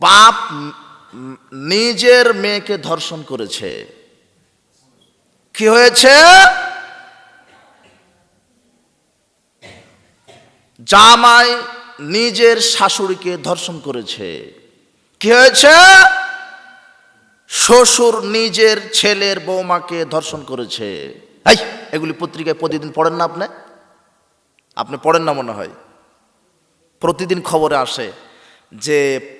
বাপ নিজের মেয়েকে ধর্ষণ করেছে। কি হয়েছে? জামাই নিজের শাশুড়িকে ধর্ষণ করেছে। কি হয়েছে? শ্বশুর নিজের ছেলের বৌমাকে ধর্ষণ করেছে। এই, এগুলি পত্রিকায় প্রতিদিন পড়েন না আপনি? আপনি পড়েন না মনে হয়? প্রতিদিন খবরে আসে যে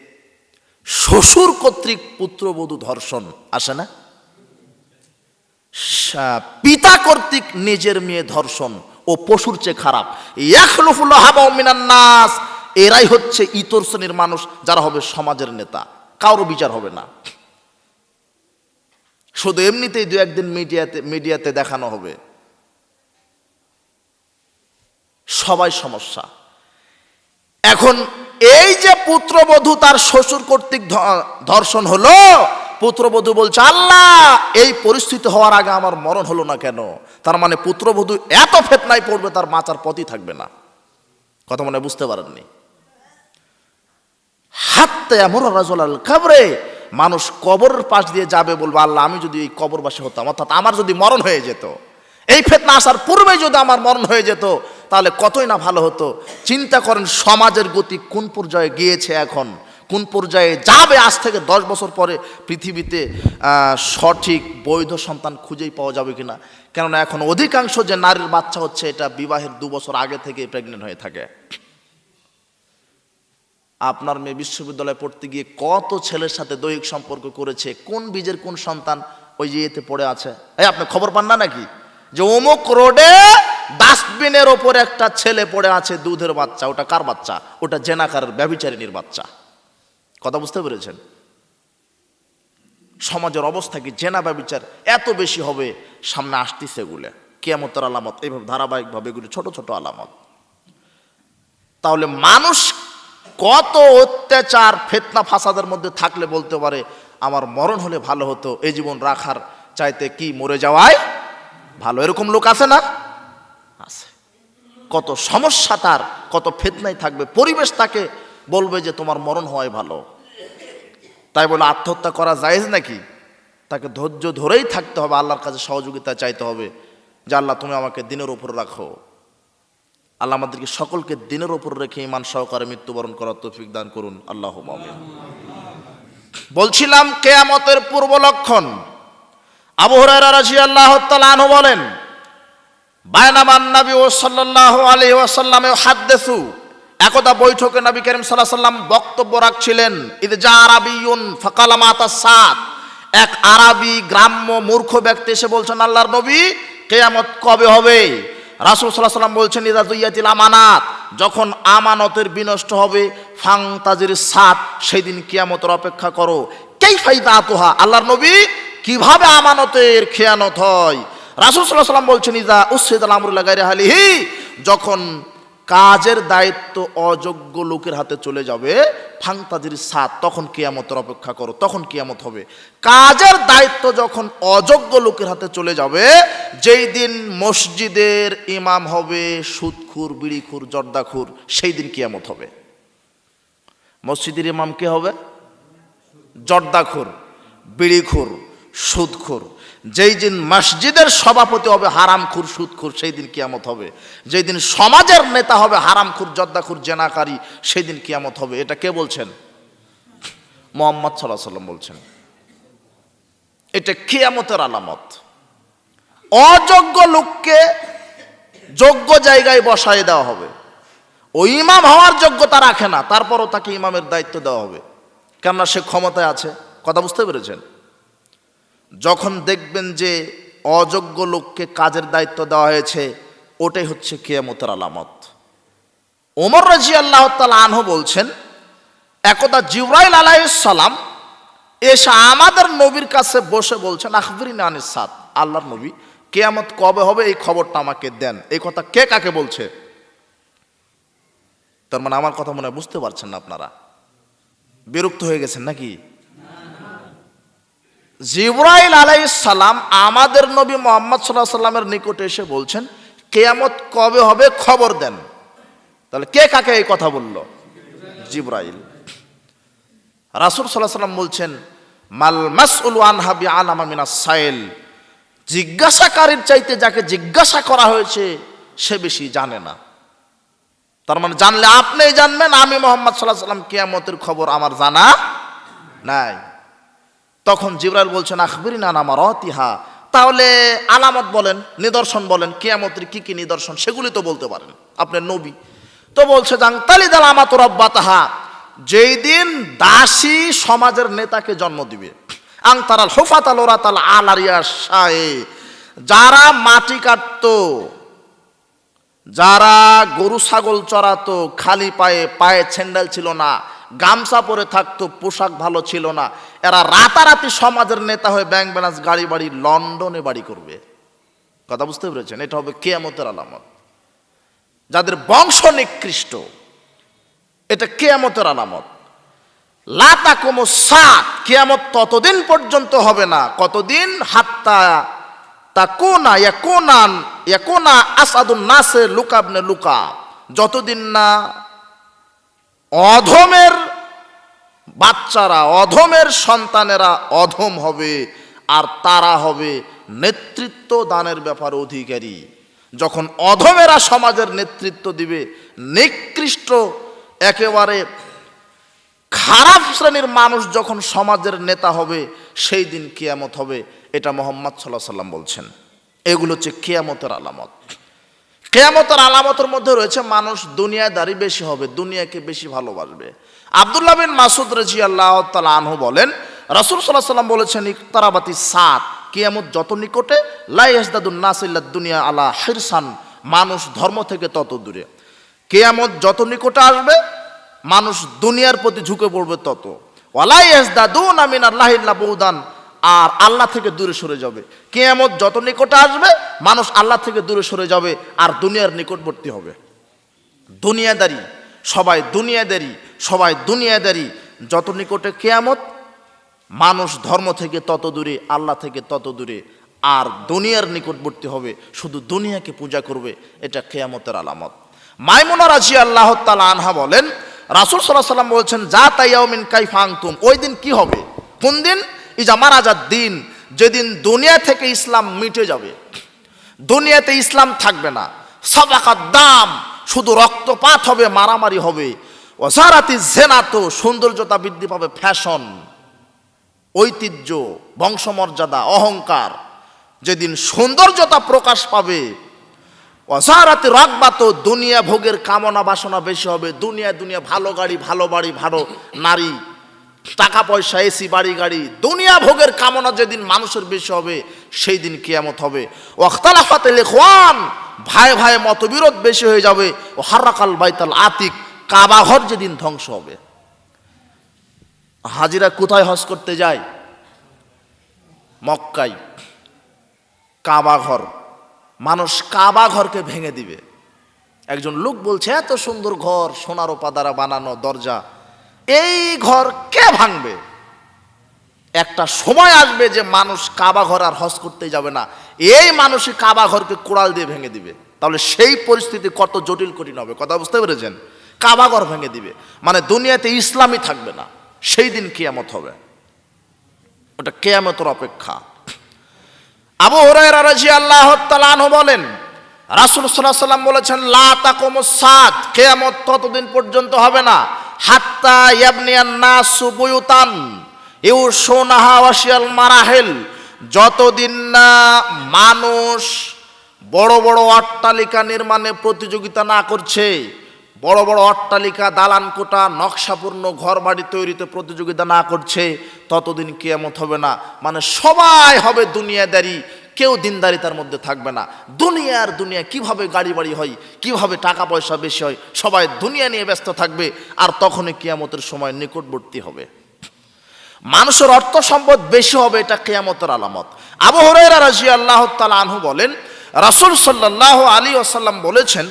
শ্বশুর কর্তৃক পুত্রবধূ ধর্ষণ আসে না? পিতা কর্তৃক নিজের মেয়ে ধর্ষণ ও পশুর চেয়ে খারাপ। নাস। এরাই হচ্ছে ইতর শ্রেণির মানুষ, যারা হবে সমাজের নেতা। কারও বিচার হবে না। শুধু এমনিতেই দু একদিন মিডিয়াতে মিডিয়াতে দেখানো হবে। সবাই সমস্যা। এখন এই যে পুত্রবধূ তার শ্বশুর কর্তৃক ধর্ষণ হলো, পুত্রবধূ বলছে, আল্লাহ, এই পরিস্থিতি হওয়ার আগে আমার মরণ হলো না কেন? তার মানে পুত্রবধূ এত ফেতনায় পড়বে, তার বাঁচার পথই থাকবে না। কথা মনে বুঝতে পারেননি? হাত্তে এমন রাজল আল কাবরে, মানুষ কবরের পাশ দিয়ে যাবে বলব, আল্লাহ, আমি যদি এই কবরবাসী হতাম, অর্থাৎ আমার যদি মরণ হয়ে যেত এই ফেতনা আসার পূর্বে যদি আমার মরণ হয়ে যেত, তাহলে কতই না ভালো হতো। চিন্তা করেন সমাজের গতি কোন পর্যায়ে গিয়েছে এখন? কোন পর্যায়ে যাবে আজ থেকে দশ বছর পরে পৃথিবীতে সঠিক বৈধ সন্তান খুঁজেই পাওয়া যাবে কিনা? কেননা এখন অধিকাংশ যে নারীর বাচ্চা হচ্ছে, এটা বিবাহের দু বছর আগে থেকে প্রেগনেন্ট হয়ে থাকে। আপনার মেয়ে বিশ্ববিদ্যালয়ে পড়তে গিয়ে কত ছেলের সাথে দৈহিক সম্পর্ক করেছে, কোন বীজের কোন সন্তান ওই যে পড়ে আছে? এই আপনি খবর পান না নাকি? যে অমুক রোডে ডাস্টবিনের ওপরে একটা ছেলে পড়ে আছে, দুধের বাচ্চা। ওটা কার বাচ্চা? ওটা জেনাকারের ব্যভিচারিণীর বাচ্চা। কথা বুঝতে পেরেছেন? সমাজের অবস্থা কি? জেনা ব্যবিচার এত বেশি হবে, সামনে আসতেছে এগুলো। কেয়ামতের আলামত। এইভাবে ধারাবাহিকভাবে এগুলো ছোট ছোট আলামত। তাহলে মানুষ কত অত্যাচার, ফেতনা, ফাসাদের মধ্যে থাকলে বলতে পারে, আমার মরণ হলে ভালো হতো, এই জীবন রাখার চাইতে কি মরে যাওয়ায় ভালো এরকম লোক আছে না? আছে। কত সমস্যা তার কত ফেতনাই থাকবে। পরিবেশ তাকে বলবে যে তোমার মরণ হওয়াই ভালো। তাই বলে আত্মহত্যা করা যায় নাকি? তাকে ধৈর্য ধরেই থাকতে হবে আল্লাহর কাছে সহযোগিতা চাইতে হবে যে আল্লাহ তুমি আমাকে দিনের ওপর রাখো। আল্লাহ আমাদেরকে সকলকে দিনের ওপর রেখে ইমান সহকারে মৃত্যুবরণ করার তৌফিক দান করুন। আল্লাহ বলছিলাম কেয়ামতের পূর্ব লক্ষণ। আবু হুরায়রা রাদিয়াল্লাহু তাআলা আনহু বলেন একদা বৈঠকে বক্তব্য রাখছিলেন, ইদ সাত এক গ্রাম্য মূর্খ ব্যক্তি এসে বলছেন, আল্লাহর নবী কেয়ামত কবে হবে? রাসূল সাল্লাল্লাহু আলাইহি ওয়াসাল্লাম বলছেন, ইদা দুইয়াতিল আমানাত। যখন আমানতের বিনষ্ট হবে ফাং তাজির সাত সেই দিন কিয়ামতের অপেক্ষা করো। কেই ফাইদা আতোহা আল্লাহর নবী কীভাবে আমানতের খেয়ানত হয়? রাসুল সাল্লাহ সাল্লাম বলছেন ইজা উসেদ আমরুল্লাহ গাইরে হালিহি যখন কাজের দায়িত্ব অযোগ্য লোকের হাতে চলে যাবে ফাংতাজির সাত, তখন কিয়ামতের অপেক্ষা করো, তখন কিয়ামত হবে। কাজের দায়িত্ব যখন অযোগ্য লোকের হাতে চলে যাবে, যেই দিন মসজিদের ইমাম হবে সুদখুর, বিড়িখুর, জর্দাখুর, সেই দিন কিয়ামত হবে। মসজিদের ইমাম কে হবে? জর্দাখুর, বিড়িখুর। সুদখুর। যেই দিন মসজিদের সভাপতি হবে হারামখুর, সুদখুর, সেই দিন কিয়ামত হবে। যেই দিন সমাজের নেতা হবে হারামখুর জর্দাখুর জেনাকারী, সেই দিন কিয়ামত হবে। এটা কে বলছেন? মোহাম্মদ সাল্লাহ সাল্লাম বলছেন। এটা কিয়ামতের আলামত। অযোগ্য লোককে যোগ্য জায়গায় বসায় দেওয়া হবে। ও ইমাম হওয়ার যোগ্যতা রাখে না, তারপরও তাকে ইমামের দায়িত্ব দেওয়া হবে। কেননা সে ক্ষমতায় আছে। কথা বুঝতে পেরেছেন? যখন দেখবেন যে অযোগ্য লোককে কাজের দায়িত্ব দেওয়া হয়েছে, ওটাই হচ্ছে কেয়ামতের আলামত। ওমর রাজি আল্লাহ আনহু বলছেন, একদা জিব্রাইল আলাইসালাম এসে আমাদের নবীর কাছে বসে বলছেন, আখবরিন আনিস সাদ আল্লাহর নবী, কেয়ামত কবে হবে? এই খবরটা আমাকে দেন। এই কথা কে কাকে বলছে? তার মানে আমার কথা মনে বুঝতে পারছেন না আপনারা। বিরক্ত হয়ে গেছেন নাকি? জিব্রাইল আলাই সালাম আমাদের নবী মোহাম্মদ সাল্লাহ সাল্লামের নিকটে এসে বলছেন, কেয়ামত কবে হবে খবর দেন। তাহলে কে কাকে এই কথা বলল? জিব্রাইল। রাসুল সাল্লাহ সাল্লাম বলছেন, মাল মাসউল আনহাবি আলামা মিনা সাইল। জিজ্ঞাসাকারীর চাইতে যাকে জিজ্ঞাসা করা হয়েছে, সে বেশি জানে না। তার মানে জানলে আপনি জানবেন, আমি মোহাম্মদ সাল্লাহ সাল্লাম কিয়ামতের খবর আমার জানা নাই। তখন জিবরাইল বলছেন, আখবরিন আন আমার অতিহা তাহলে আলামত বলেন, নিদর্শন বলেন, কেয়ামতের কি কি নিদর্শন সেগুলি তো বলতে পারেন, আপনার নবী। তো বলছে যাং তালিদাল আমাত রব্বা তাহা যেই দিন দাসী সমাজের নেতাকে জন্ম দিবে। আং তারাল হোফাতাল ওরাতাল আলারিয়া শাহে যারা মাটি কাটতো, যারা গরু ছাগল চড়াতো, খালি পায়ে পায়ে ছেন্ডেল ছিল না গামছা পরে থাকতো, পোশাক ভালো ছিল না। এরা রাতারাতি সমাজের নেতা হয়ে ব্যাংক ব্যালেন্স, গাড়ি বাড়ি, লন্ডনে বাড়ি করবে। কথা বুঝতে পেরেছেন? এটা হবে কেয়ামতের আলামত। যাদের বংশ নিকৃষ্ট, এটা কেয়ামতের আলামত। লাতা কোমো সাত, কেয়ামত ততদিন পর্যন্ত হবে না। কতদিন? হাত্তা তা কোনা ইয়া কোনান ইয়া কোনা আসাদুন নাসে লুকাবনে লুকা যতদিন না অধমের বাচ্চারা, অধমের সন্তানেরা অধম হবে আর তারা হবে নেতৃত্ব দানের ব্যাপারে অধিকারী। যখন অধমেরা সমাজের নেতৃত্ব দিবে, নিকৃষ্ট, একেবারে খারাপ শ্রেণির মানুষ যখন সমাজের নেতা হবে, সেই দিন কিয়ামত হবে, এটা মোহাম্মদ সাল্লাহ সাল্লাম বলছেন। এগুলো হচ্ছে কেয়ামতের আলামত। কেয়ামতের আলামতের মধ্যে রয়েছে, মানুষ দুনিয়াদারি বেশি হবে, দুনিয়াকে বেশি ভালোবাসবে। আবদুল্লাহ বিন মাসুদ রাজি আল্লাহ তালা আনহু বলেন, রাসুল সাল্লাহ সাল্লাম বলেছেন, ইকতারাবাতি সাত, কিয়ামত যত নিকটে লাইহাসদাদুন নাসিল্লা দুনিয়া আলা হিরসান, মানুষ ধর্ম থেকে তত দূরে। কেয়ামত যত নিকটে আসবে, মানুষ দুনিয়ার প্রতি ঝুঁকে পড়বে তত। ওয়ালাই ওয়ালাইহাসদাদুন আমিন আল্লাহ বৌদান আর আল্লাহ থেকে দূরে সরে যাবে। কেয়ামত যত নিকটে আসবে, মানুষ আল্লাহ থেকে দূরে সরে যাবে আর দুনিয়ার নিকটবর্তী হবে। দুনিয়াদারি, সবাই দুনিয়াদারি সবাই দুনিয়াদারি। যত নিকটে কেয়ামত, মানুষ ধর্ম থেকে তত দূরে, আল্লাহ থেকে তত দূরে। আর দুনিয়ার নিকটবর্তী হবে, শুধু দুনিয়াকে পূজা করবে, এটা কেয়ামতের আলামত। মাইমুনা রাজি আল্লাহ তালা আনহা বলেন, রাসুল সাল্লাহ সাল্লাম বলছেন, যা তাইয়াউমিন কাই ফাংতুম ওই দিন কি হবে? কোন দিন? ইজা মারাজার দিন, যেদিন দুনিয়া থেকে ইসলাম মিটে যাবে। দুনিয়াতে ইসলাম থাকবে না। সবাকার দাম, শুধু রক্তপাত হবে, মারামারি হবে। ওসারাতি জেনাতো সৌন্দর্যতা বৃদ্ধি পাবে, ফ্যাশন, ঐতিহ্য, বংশমর্যাদা, অহংকার। যেদিন সৌন্দর্যতা প্রকাশ পাবে অসারাতে রকবাত দুনিয়া ভোগের কামনা বাসনা বেশি হবে। দুনিয়া দুনিয়া ভালো গাড়ি, ভালো বাড়ি, ভালো নারী। টাকা পয়সা এসি, বাড়ি, গাড়ি, দুনিয়া ভোগের কামনা যেদিন মানুষের বেশি হবে সেই দিন কিয়ামত হবে। ওখতালাফাতে লেখওয়ান ভাই ভাই মতবিরোধ বেশি হয়ে যাবে। ও হারাকাল বাইতাল আতিক কাবাঘর যেদিন ধ্বংস হবে। হাজিরা কোথায় হজ করতে যায়? মক্কাই কাবাঘর মানুষ কাবা ঘরকে ভেঙে দিবে। একজন লোক বলছে, এত সুন্দর ঘর, সোনার ওপা দ্বারা বানানো দরজা। এই ঘর কে ভাঙবে? একটা সময় আসবে যে মানুষ কাবা ঘর আর হজ করতে যাবে না। এই মানুষই কাবা ঘরকে কোড়াল দিয়ে ভেঙে দিবে। তাহলে সেই পরিস্থিতি কত জটিল কঠিন হবে, কথা বুঝতে পেরেছেন? কাবা ঘর ভেঙে দিবে। মানে দুনিয়াতে ইসলামই থাকবে না। সেই দিন কেয়ামত হবে। ওটা কেয়ামতের অপেক্ষা। আবু হুরায়রা রাজি আল্লাহ বলেন, রাসূল সাল্লাম বলেছেন, লা সাত ততদিন পর্যন্ত হবে না। হাত্তা ইয়াবনিয়ান নাসু বুয়ুতান ইউশুনাহা ওয়াশিয়াল মারাহিল, যতদিন না মানুষ বড় বড় অট্টালিকা নির্মাণে প্রতিযোগিতা না করছে, বড় বড় অট্টালিকা, দালান কোটা নকশাপূর্ণ ঘর বাড়ি তৈরিতে প্রতিযোগিতা না করছে, ততদিন কিয়ামত হবে না। মানে সবাই হবে দুনিয়াদারি কেউ দিনদারি তার মধ্যে থাকবে না। দুনিয়ার দুনিয়া কীভাবে গাড়ি বাড়ি হয়, কীভাবে টাকা পয়সা বেশি হয়, সবাই দুনিয়া নিয়ে ব্যস্ত থাকবে আর তখনই কিয়ামতের সময় নিকটবর্তী হবে। মানুষের অর্থ সম্পদ বেশি হবে, এটা কেয়ামতের আলামত। আবু হরাইরা রাজি আল্লাহ তালা আনহু বলেন, রাসুল সাল্লাহ আলী আসাল্লাম বলেছেন,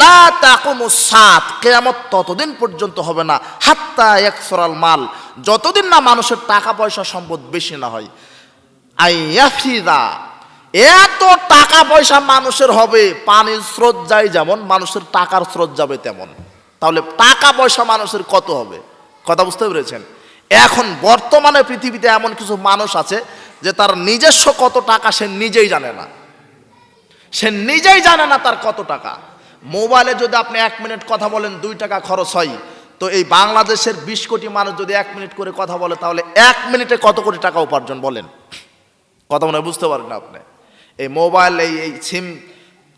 লা তাকুমু সাত কেয়ামত ততদিন পর্যন্ত হবে না, হাত্তা একসরাল মাল। যতদিন না মানুষের টাকা পয়সা সম্পদ বেশি না হয়। আইয়াফিদা এত টাকা পয়সা মানুষের হবে, পানির স্রোত যায় যেমন, মানুষের টাকার স্রোত যাবে তেমন। তাহলে টাকা পয়সা মানুষের কত হবে? কথা বুঝতে পেরেছেন? এখন বর্তমানে পৃথিবীতে এমন কিছু মানুষ আছে যে তার নিজস্ব কত টাকা সে নিজেই জানে না। সে নিজেই জানে না তার কত টাকা। মোবাইলে যদি আপনি এক মিনিট কথা বলেন, দুই টাকা খরচ হয়। তো এই বাংলাদেশের বিশ কোটি মানুষ যদি এক মিনিট করে কথা বলে, তাহলে এক মিনিটে কত কোটি টাকা উপার্জন বলেন? কথা মনে বুঝতে পারেন আপনি? এই মোবাইল, এই এই সিম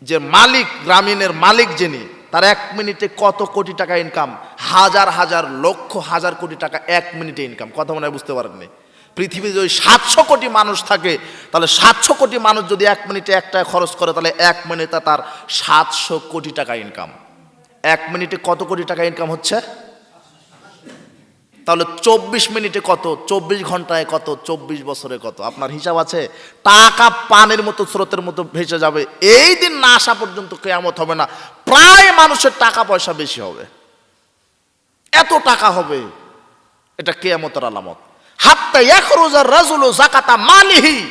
যে মালিক, গ্রামীণের মালিক যিনি, তার এক মিনিটে কত কোটি টাকা ইনকাম হাজার হাজার, লক্ষ, হাজার কোটি টাকা এক মিনিটে ইনকাম কথা মনে হয় বুঝতে পারেননি? পৃথিবীতে যদি সাতশো কোটি মানুষ থাকে, তাহলে সাতশো কোটি মানুষ যদি এক মিনিটে এক টাকা খরচ করে, তাহলে এক মিনিটে তার সাতশো কোটি টাকা ইনকাম এক মিনিটে কত কোটি টাকা ইনকাম হচ্ছে? তাহলে চব্বিশ মিনিটে কত? চব্বিশ ঘন্টায় কত? চব্বিশ বছরে কত? আপনার হিসাব আছে? টাকা পানের মতো, স্রোতের মতো ভেসে যাবে। এই দিন না আসা পর্যন্ত কেয়ামত হবে না। প্রায় মানুষের টাকা পয়সা বেশি হবে। এত টাকা হবে। এটা কেয়ামতের আলামত। হাত্তা ইয়াখরুজার রাজুলু জাকাতা মালিহি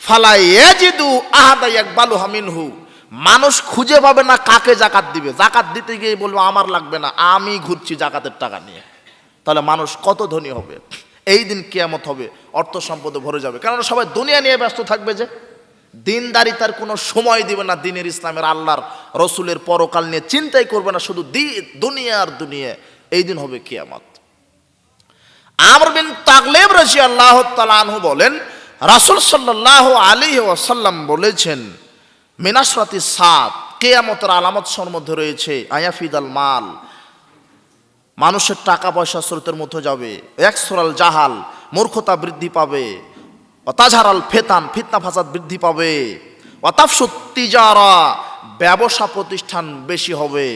ফালাই ইয়াজিদু আহাদা ইয়াকবালু হামিনহু মানুষ খুঁজে পাবে না কাকে জাকাত দিবে। জাকাত দিতে গিয়ে বলবে, আমার লাগবে না। আমি ঘুরছি জাকাতের টাকা নিয়ে। তাহলে মানুষ কত ধনী হবে? এই দিন কেয়ামত হবে, অর্থ সম্পদে ভরে যাবে। কেননা সবাই দুনিয়া নিয়ে ব্যস্ত থাকবে যে। দিনদারি তার কোনো সময় দিবে না দিনের ইসলামের আল্লাহর রসুলের পরকাল নিয়ে চিন্তাই করবে না, শুধু দি, দুনিয়া আর দুনিয়া। এই দিন হবে কেয়ামত। আমর বিন তাগলেব রাজি আল্লাহ আনহু বলেন, রাসুল সাল্লাহ আলী ওয়াসাল্লাম বলেছেন, মিনাসরাতি সাত কেয়ামতের আলামত মধ্যে রয়েছে আয়াফিদ আল মাল মানুষের টাকা পয়সা স্রোতের মধ্যে যাবে। একসরাল জাহাল মূর্খতা বৃদ্ধি পাবে। অতাঝারাল ফেতান, ফিতনা ফাসাদ বৃদ্ধি পাবে। অতাফসুত্তিজারা ব্যবসা প্রতিষ্ঠান বেশি হবে।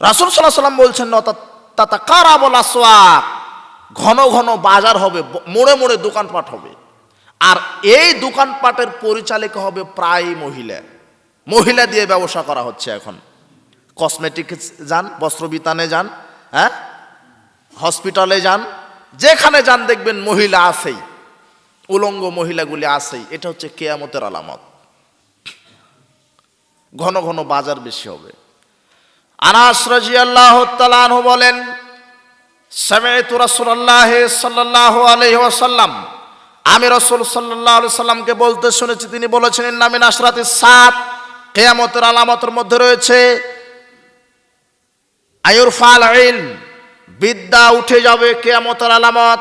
রাসুল সাল্লাহ সাল্লাম বলছেন তাতা কারা বলা সোয়াক ঘন ঘন বাজার হবে, মোড়ে মোড়ে দোকানপাট হবে। আর এই দোকানপাটের পরিচালিকা হবে প্রায় মহিলা। মহিলা দিয়ে ব্যবসা করা হচ্ছে এখন। কসমেটিক যান, বস্ত্রবিতানে যান হ্যাঁ? হসপিটালে যান, যেখানে যান দেখবেন মহিলা আছেই, উলঙ্গ মহিলাগুলি আছেই। এটা হচ্ছে কেয়ামতের আলামত। ঘন ঘন বাজার বেশি হবে। আনাস রাজিয়াল্লাহ তালানহু বলেন আমি রাসূল সাল্লাল্লাহু সাল্লামকে বলতে শুনেছি, তিনি বলেছেন ইন্নামিন আশরাতি সাত। কেয়ামতের আলামতের মধ্যে রয়েছে আয়ুর ফাল ইলম, বিদ্যা উঠে যাবে কেয়ামতের আলামত।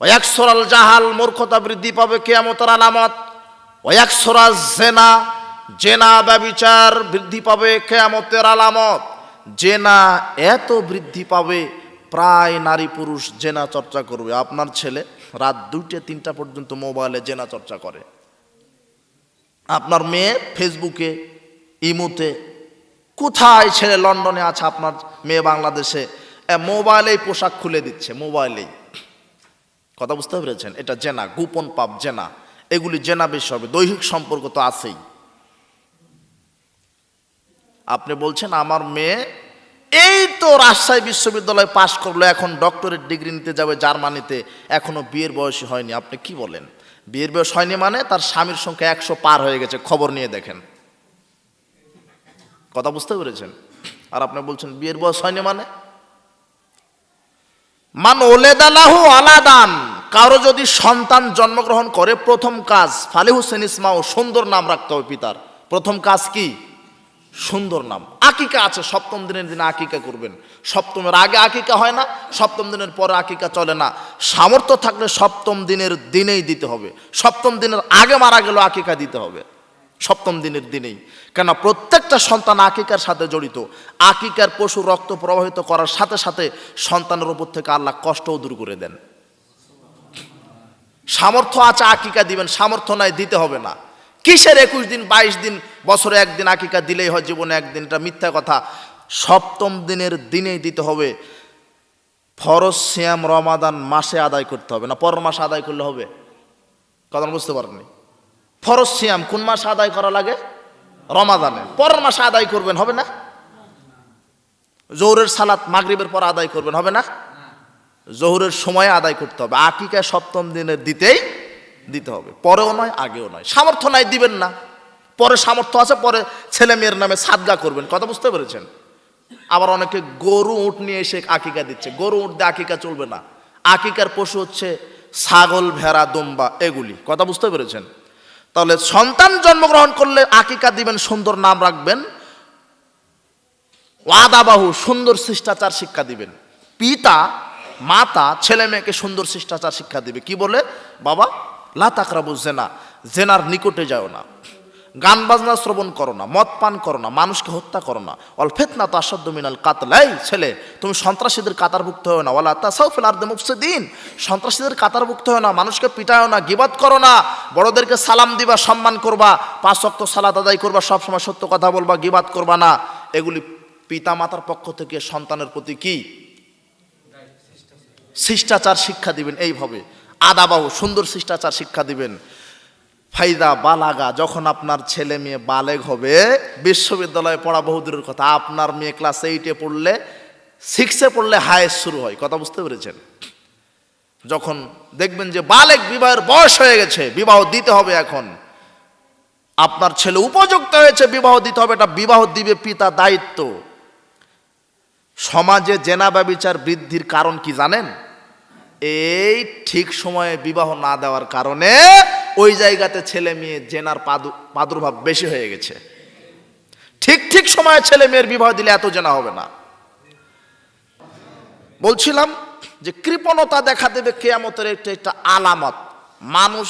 ওয়াকসরাল জাহাল মূর্খতা বৃদ্ধি পাবে কেয়ামতের আলামত। ওয়াকসরাজ জেনা জেনা ব্যবিচার বৃদ্ধি পাবে কেয়ামতের আলামত। জেনা এত বৃদ্ধি পাবে, প্রায় নারী পুরুষ জেনা চর্চা করবে। আপনার ছেলে রাত দুইটা তিনটা পর্যন্ত মোবাইলে জেনা চর্চা করে। আপনার মেয়ে ফেসবুকে, ইমুতে কোথায় ছেলে লন্ডনে আছে আপনার মেয়ে বাংলাদেশে? মোবাইলেই পোশাক খুলে দিচ্ছে, মোবাইলেই। কথা বুঝতে পেরেছেন? এটা জেনা, গোপন পাপ জেনা। এগুলি জেনা বেশি হবে, দৈহিক সম্পর্ক তো আছেই। আপনি বলছেন, আমার মেয়ে এই তো রাজশাহী বিশ্ববিদ্যালয় পাশ করল, এখন ডক্টরেট ডিগ্রি নিতে যাবে জার্মানিতে, এখনও বিয়ের বয়সী হয়নি। আপনি কি বলেন? বিয়ের বয়স হয়নি মানে তার স্বামীর সংখ্যা একশো পার হয়ে গেছে, খবর নিয়ে দেখেন। কথা বুঝতে পেরেছেন? আর আপনি বলছেন, বিয়ের বয়স হয়নি মানে? মান ওলেদালাহু আলাদান, কারও যদি সন্তান জন্মগ্রহণ করে, প্রথম কাজ ফালি হুসেন ইসমাও, সুন্দর নাম রাখতে হবে পিতার। প্রথম কাজ কি? সুন্দর নাম। আকিকা আছে, সপ্তম দিনের দিনে আকিকা করবেন। সপ্তমের আগে আকিকা হয় না, সপ্তম দিনের পরে আকিকা চলে না। সামর্থ্য থাকলে সপ্তম দিনের দিনেই দিতে হবে। সপ্তম দিনের আগে মারা গেল আকিকা দিতে হবে। সপ্তম দিনের দিনেই। কেন প্রত্যেকটা সন্তান আকিকার সাথে জড়িত। আকিকার পশু রক্ত প্রবাহিত করার সাথে সাথে সন্তানের উপর থেকে আল্লাহ কষ্টও দূর করে দেন। সামর্থ্য আছে আকিকা দিবেন, সামর্থ্য নাই, দিতে হবে না। কিসের একুশ দিন, বাইশ দিন, বছরে একদিন আকিকা দিলেই হয়, জীবনে একদিন, এটা মিথ্যা কথা। সপ্তম দিনের দিনেই দিতে হবে। ফরজ শ্যাম রমাদান মাসে আদায় করতে হবে না পর মাসে আদায় করলে হবে? কথা বুঝতে পারেননি? ফরজ সিয়াম, কোন মাসে আদায় করা লাগে? রমাদানে। পরের মাসে আদায় করবেন, হবে না? জোহরের সালাত মাগরিবের পর আদায় করবেন, হবে না? জোহরের সময় আদায় করতে হবে। আকিকা সপ্তম দিনের দিতেই দিতে হবে। পরেও নয়, আগেও নয়। সামর্থ্য নাই, দিবেন না। পরে সামর্থ্য আছে, পরে ছেলে মেয়ের নামে সাদগা করবেন। কথা বুঝতে পেরেছেন? আবার অনেকে গরু উঠ নিয়ে এসে আকিকা দিচ্ছে। গরু উঠ দিয়ে আকিকা চলবে না। আকিকার পশু হচ্ছে ছাগল, ভেড়া, দম্বা, এগুলি। কথা বুঝতে পেরেছেন? তাহলে সন্তান জন্মগ্রহণ করলে আকিকা দিবেন, সুন্দর নাম রাখবেন। ওয়াদাবাহু, সুন্দর শিষ্টাচার শিক্ষা দিবেন। পিতা, মাতা, ছেলে মেয়েকে সুন্দর শিষ্টাচার শিক্ষা দিবে। কি বলে? বাবা লাতাকরাবু জেনা। জেনার নিকটে যাও না। গান বাজনা শ্রবণ করো না, মদ পান করো না, মানুষকে হত্যা করো না। অল্পেতনা তো আসাধ্য মিনাল কাতলাই ছেলে, তুমি সন্ত্রাসীদের কাতারভুক্ত হও না। ওলা তা আর্দে মুফসিদিন। সন্ত্রাসীদের কাতারভুক্ত হও না, মানুষকে পিটাও না, গিবাদ করো না। বড়দেরকে সালাম দিবা, সম্মান করবা, পাঁচ অক্ত সালাত আদায় করবা সবসময় সত্য কথা বলবা, গিবাদ করবা না। এগুলি পিতা মাতার পক্ষ থেকে সন্তানের প্রতি কি? শিষ্টাচার শিক্ষা দিবেন, এইভাবে। আদাবাহু, সুন্দর শিষ্টাচার শিক্ষা দিবেন। ফাইদা বালাগা, যখন আপনার ছেলে মেয়ে বালেগ হবে, বিশ্ববিদ্যালয়ে পড়া বহুদূরের কথা, আপনার মেয়ে ক্লাস এইটে পড়লে সিক্সে পড়লে হায়েস্ট শুরু হয়, কথা বুঝতে পেরেছেন? যখন দেখবেন যে বালেক বিবাহের বয়স হয়ে গেছে, বিবাহ দিতে হবে এখন। আপনার ছেলে উপযুক্ত হয়েছে, বিবাহ দিতে হবে, এটা বিবাহ দিবে পিতা দায়িত্ব। সমাজে জেনা ব্যবিচার বৃদ্ধির কারণ কি জানেন? এই ঠিক সময়ে বিবাহ না দেওয়ার কারণে ওই জায়গাতে ছেলে মেয়ে জেনার প্রাদুর্ভাব বেশি হয়ে গেছে। ঠিক ঠিক সময়ে ছেলে মেয়ের বিবাহ দিলে এত জেনা হবে না। বলছিলাম যে কৃপণতা দেখা দেবে কেয়ামতের একটা একটা আলামত। মানুষ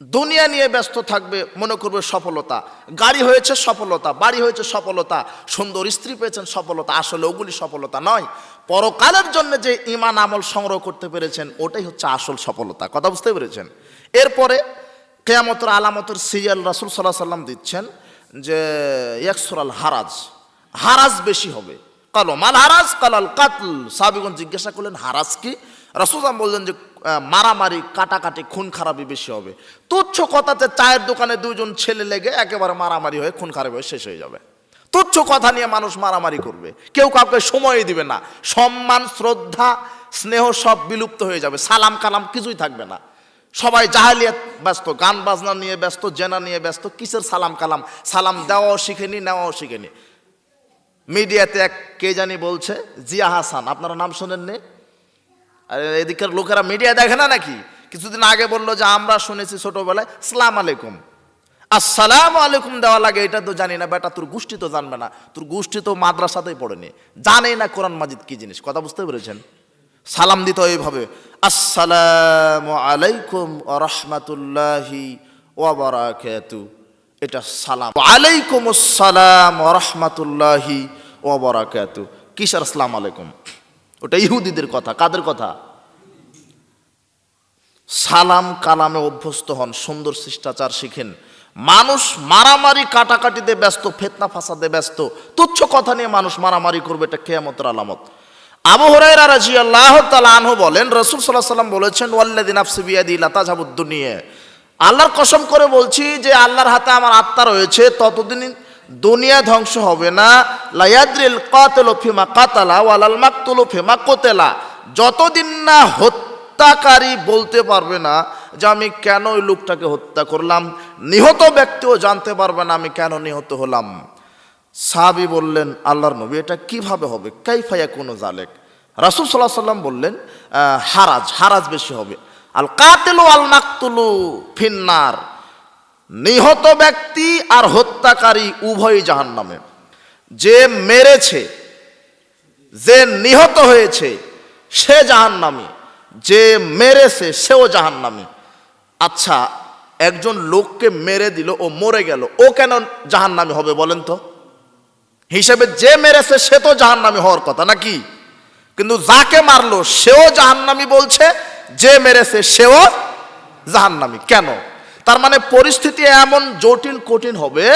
দুনিয়া নিয়ে ব্যস্ত থাকবে, মনে করবে সফলতা। গাড়ি হয়েছে সফলতা, বাড়ি হয়েছে সফলতা। সুন্দর স্ত্রী পেয়েছেন সফলতা, আসলে ওগুলি সফলতা নয়। পরকালের জন্য যে ইমান আমল সংগ্রহ করতে পেরেছেন, ওটাই হচ্ছে আসল সফলতা। কথা বুঝতে পেরেছেন? এরপরে কেয়ামতের আলামতের সিরিয়াল রাসুল সাল্লাহ সাল্লাম দিচ্ছেন যে ইয়াকসুরাল হারাজ হারাজ বেশি হবে। কালো মাল হারাজ, কালাল কাতল। সাবিগণ জিজ্ঞাসা করলেন, হারাজ কি? রাসুলাম বললেন যে মারামারি, কাটাকাটি, খুন খারাপি বেশি হবে। তুচ্ছ কথাতে চায়ের দোকানে দুজন ছেলে লেগে একেবারে মারামারি হয়ে খুন খারাপ হয়ে শেষ হয়ে যাবে। তুচ্ছ কথা নিয়ে মানুষ মারামারি করবে। কেউ কাউকে সময় দিবে না। সম্মান, শ্রদ্ধা, স্নেহ সব বিলুপ্ত হয়ে যাবে। সালাম কালাম কিছুই থাকবে না। সবাই জাহালিয়াত ব্যস্ত, গান বাজনা নিয়ে ব্যস্ত, জেনা নিয়ে ব্যস্ত, কিসের সালাম কালাম? সালাম দেওয়াও শিখেনি, নেওয়াও শিখেনি। মিডিয়াতে এক কে জানি বলছে, জিয়া হাসান, আপনারা নাম শোনেননি? আর এদিকের লোকেরা মিডিয়া দেখে না নাকি? কিছুদিন আগে বলল যে, আমরা শুনেছি ছোটোবেলায়, সালাম আলাইকুম। আসসালাম আলাইকুম দেওয়া লাগে, এটা তো জানি না, বেটা, তোর গোষ্ঠী তো জানবে না। তোর গোষ্ঠী তো মাদ্রাসাতেই পড়েনি। জানেই না কোরআন মাজিদ কি জিনিস, কথা বুঝতে পেরেছেন? সালাম দিতে এইভাবে, আসসালাম আলাইকুম রহমাতুল্লাহি ওয়াবারাকাতু এটা সালাম। আলাইকুম আসসালাম রহমাতুল্লাহি ওয়াবারাকাতু কিসের আসসালাম আলাইকুম? ওটা ইহুদিদের কথা, কাদের কথা? সালাম কালামে অভ্যস্ত হন, সুন্দর শিষ্টাচার শিখেন। মানুষ মারামারি কাটাকাটিতে ব্যস্ত, ফেতনা ফাসাদে ব্যস্ত, তুচ্ছ কথা নিয়ে মানুষ মারামারি করবে, এটা কেয়ামতের আলামত। আবু হরাইরা রাজি আল্লাহ আনহু বলেন, রসুল সাল্লাহ সাল্লাম বলেছেন ওয়াল্লাদিন আফসি বিয়াদি লাতাজাবুদ্দুনিয়া আল্লাহর কসম করে বলছি যে, আল্লাহর হাতে আমার আত্মা রয়েছে, ততদিন দুনিয়া ধ্বংস হবে না। লায়াদ্রিল কাতল ফিমা কাতালা, ওয়ালাল মাকতুল ফিমা কোতেলা। যতদিন না হত্যাকারী বলতে পারবে না যে, আমি কেন ওই লোকটাকে হত্যা করলাম নিহত ব্যক্তিও জানতে পারবে না, আমি কেন নিহত হলাম? সাহাবি বললেন, আল্লাহর নবী, এটা কীভাবে হবে? কাইফাইয়া কোনো জালেক রাসুল সাল্লাহ সাল্লাম বললেন হারাজ হারাজ বেশি হবে। আল কাতেলু আল মাকতুলু ফিন্নার। নিহত ব্যক্তি আর হত্যাকারী উভয়ই জাহান্নামে। যে মেরেছে, যে নিহত হয়েছে, সে জাহান্নামী। যে মেরেছে, সেও জাহান্নামী। আচ্ছা একজন লোককে মেরে দিল, ও মরে গেল। ও কেন জাহান্নামী হবে বলেন তো? হিসেবে যে মেরেছে, সে তো জাহান্নামী হওয়ার কথা নাকি? কিন্তু যাকে মারলো, সেও জাহান্নামী বলছে, যে মেরেছে, সেও জাহান্নামী। কেন? তার মানে পরিস্থিতি এমন জটিল, কঠিন হবে,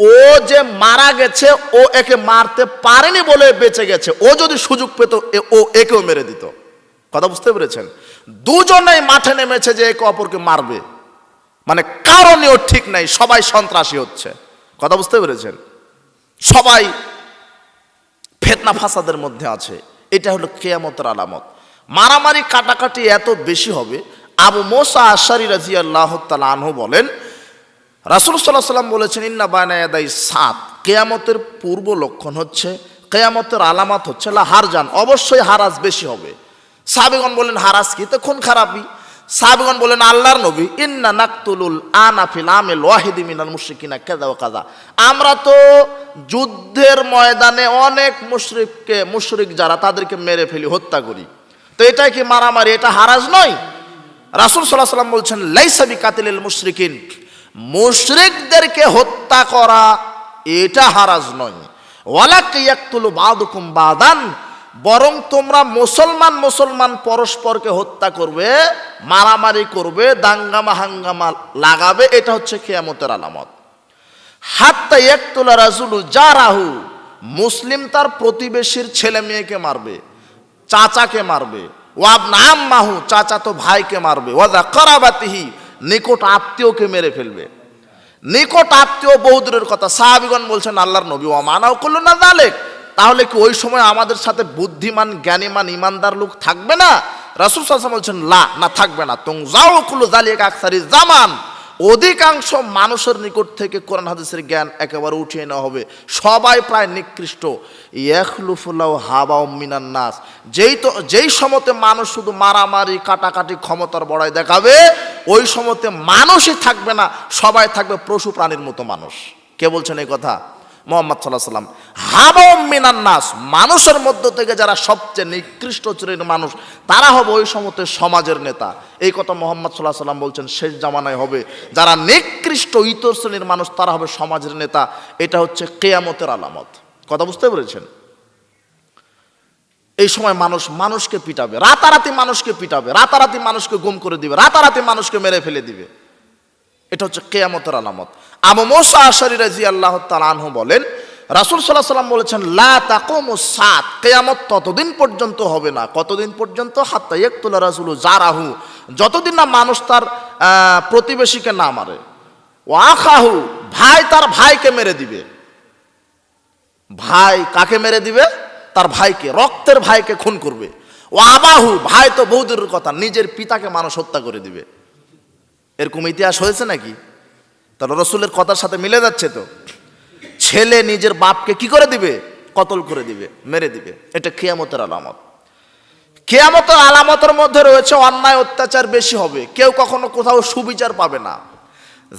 ও যে মারা গেছে, ও একে মারতে পারেনি বলে বেঁচে গেছে। ও যদি সুযোগ পেত ও একেও মেরে দিত। কথা বুঝতে পেরেছেন? দুজনেই মাঠে নেমেছে যে একে অপরকে মারবে। মানে কারণেও ঠিক নাই, সবাই সন্ত্রাসী হচ্ছে। কথা বুঝতে পেরেছেন? সবাই ফেতনা ফাসাদের মধ্যে আছে। এটা হলো কেয়ামতের আলামত। মারামারি কাটাকাটি এত বেশি হবে, আবু মোসা আশারি রাজি আল্লাহ আনহু বলেন, রাসুল সাল্লাহ সাল্লাম বলেছেন, ইন্না বায়না এদাই সাত। কেয়ামতের পূর্ব লক্ষণ হচ্ছে, কেয়ামতের আলামত হচ্ছে, লা হারজান, অবশ্যই হারাজ বেশি হবে। সাবেগন বলেন হারাজ কি? তো খুন খারাপই। সাবেগন বলেন আল্লাহর নবী, ইন্না নাকতুলুল আনাফিল আমিল ওয়াহিদি মিনাল মুশরিকিনা কাদা ও কাদা আমরা তো যুদ্ধের ময়দানে অনেক মুশরিককে, মুশরিক যারা, তাদেরকে মেরে ফেলি, হত্যা করি। তো এটা কি মারামারি? এটা হারাজ নয়? রাসুল সাল্লাহ সাল্লাম বলছেন লাইসাবি কাতিল মুশরিকিন। মুশরিকদেরকে হত্যা করা এটা হারাজ নয়। ওয়ালাক ইয়াকতুলু বাদুকুম বাদান? বরং তোমরা মুসলমান মুসলমান পরস্পরকে হত্যা করবে, মারামারি করবে দাঙ্গামা হাঙ্গামা লাগাবে, এটা হচ্ছে খেয়ামতের আলামত। হাত্তা একতলা রাজুলু যা রাহু মুসলিম তার প্রতিবেশীর ছেলে মেয়েকে মারবে, চাচাকে মারবে ওয়াব নাম মাহু চাচা তো ভাইকে মারবে ওয়াদা করাবাতিহি, নিকট আত্মীয়কে মেরে ফেলবে। নিকট আত্মীয় বহুদূরের কথা, সাহাবিগণ বলছেন, আল্লাহর নবী ও মানাও করল না দালেক তাহলে কি ওই সময় আমাদের সাথে বুদ্ধিমান, জ্ঞানীমান, ইমানদার লোক থাকবে না? রাসুল সাল্লাম বলছেন, লা, না থাকবে না। তুং যাও কুলু জালিক আকসারি জামান। অধিকাংশ মানুষের নিকট থেকে কোরআন হাদিসের জ্ঞান একেবারে উঠিয়ে নেওয়া হবে। সবাই প্রায় নিকৃষ্ট। ইয়াখলুফুল্লাহ হাবা মিনান নাস। যেই তো, যেই সময়তে মানুষ শুধু মারামারি, কাটাকাটি ক্ষমতার বড়াই দেখাবে, ওই সময়তে মানুষই থাকবে না, সবাই থাকবে পশু প্রাণীর মতো মানুষ। কে বলছেন এই কথা? মোহাম্মদ সাল্লাহ সাল্লাম হাবা মিনান নাস, মানুষের মধ্য থেকে যারা সবচেয়ে নিকৃষ্ট শ্রেণির মানুষ, তারা হবে ওই সময়তে সমাজের নেতা। এই কথা মোহাম্মদ সাল্লাহ সাল্লাম বলছেন, শেষ জামানায় হবে। যারা নিকৃষ্ট ইতর শ্রেণির মানুষ, তারা হবে সমাজের নেতা। এটা হচ্ছে কেয়ামতের আলামত। কথা বুঝতে পেরেছেন? এই সময় মানুষ মানুষকে পিটাবে, রাতারাতি মানুষকে পিটাবে, রাতারাতি মানুষকে গুম করে দিবে, রাতারাতি মানুষকে মেরে ফেলে দিবে। এটা হচ্ছে কেয়ামতের আলামত। আবু মোসা আশারি রাজি আল্লাহ তালানহু বলেন, রাসুল সাল্লাহ সাল্লাম বলেছেন, লা তাকুমু সাত কেয়ামত ততদিন পর্যন্ত হবে না। কতদিন পর্যন্ত? হাত্তা ইয়তুল্লাহ রাসুল জারাহু। যতদিন না মানুষ তার প্রতিবেশীকে না মারে। ওয়াখাহু ভাই তার ভাইকে মেরে দিবে। ভাই কাকে মেরে দিবে? তার ভাইকে, রক্তের ভাইকে খুন করবে। ও আবাহু, ভাই তো বহুদূরের কথা, নিজের পিতাকে মানুষ হত্যা করে দিবে। এরকম ইতিহাস হয়েছে নাকি? তাহলে রসুলের কথার সাথে মিলে যাচ্ছে তো। ছেলে নিজের বাপকে কি করে দিবে? কতল করে দিবে, মেরে দিবে। এটা কেয়ামতের আলামত। কেয়ামতের আলামতের মধ্যে রয়েছে অন্যায় অত্যাচার বেশি হবে। কেউ কখনো কোথাও সুবিচার পাবে না।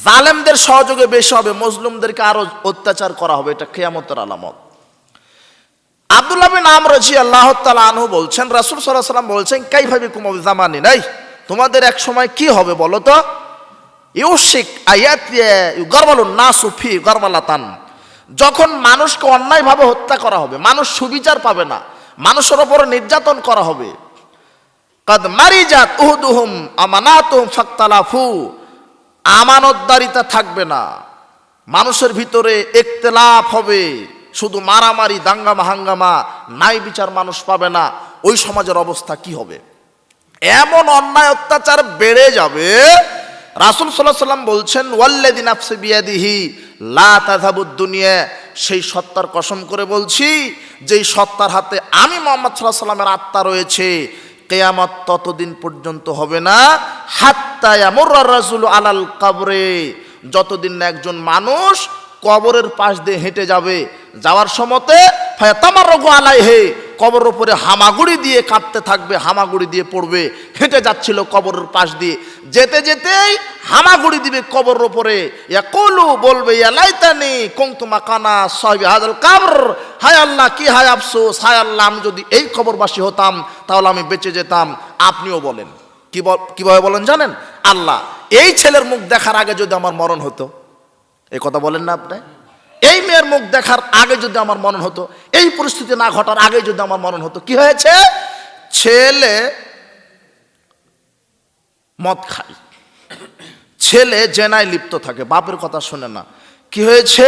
জালেমদের সহযোগে বেশি হবে, মজলুমদেরকে আরও অত্যাচার করা হবে। এটা কেয়ামতের আলামত। আব্দুল্লাহ বিন আমর আল্লাহ তাআলা আনহু বলছেন, রাসূল আলাইহি সাল্লাম বলছেন কাইভাবে কুমাব জামানি? নাই, তোমাদের এক সময় কি হবে বলো তো? ইউশিক আয়াত গরবালুন নাসু ফি গরবালাতান যখন মানুষকে অন্যায়ভাবে হত্যা করা হবে, মানুষ সুবিচার পাবে না, মানুষের ওপর নির্যাতন করা হবে। কাদ মারিজাত উহুদুহুম আমানাতুহুম ফাক্তালাফু, আমানতদারিতা থাকবে না। মানুষের ভিতরে একতেলাফ হবে, শুধু মারামারি দাঙ্গামা হাঙ্গামা নাই বিচার মানুষ পাবে না। ওই সমাজের অবস্থা কি হবে? এমন অন্যায় অত্যাচার বেড়ে যাবে রাসুল সাল্লাহ সাল্লাম বলছেন ওয়াল্লাদিন আফসে বিয়াদিহি, লা সেই সত্তার কসম করে বলছি, যেই সত্তার হাতে আমি মোহাম্মদ সাল্লাহ সাল্লামের আত্মা রয়েছে, কেয়ামত ততদিন পর্যন্ত হবে না। হাত্তা আমর রাজুল আলাল কাবরে, যতদিন না একজন মানুষ কবরের পাশ দিয়ে হেঁটে যাবে, যাওয়ার সময়তে তামার রঘু আলাই হে কবরের উপরে হামাগুড়ি দিয়ে কাঁদতে থাকবে, হামাগুড়ি দিয়ে পড়বে, হেঁটে যাচ্ছিল কবরের পাশ দিয়ে। যেতে যেতেই হামাগুড়ি দিবে কবরের উপরে। কলু বলবে ইয়ালাইতানি কংতুমা কানা সাহেব হাজাল কাবর। হায় আল্লাহ, কি হায় আফসোস, হায় আল্লাহ, আমি যদি এই কবরবাসী হতাম, তাহলে আমি বেঁচে যেতাম। আপনিও বলেন। কি কীভাবে বলেন জানেন? আল্লাহ, এই ছেলের মুখ দেখার আগে যদি আমার মরণ হতো। এই কথা বলেন না আপনি? এই মেয়ের মুখ দেখার আগে যদি আমার মনন হতো, এই পরিস্থিতি না ঘটার আগে যদি আমার মনন হতো, কি হয়েছে? ছেলে মদ খায়। ছেলে জেনায় লিপ্ত থাকে, বাপের কথা শোনে না। কি হয়েছে?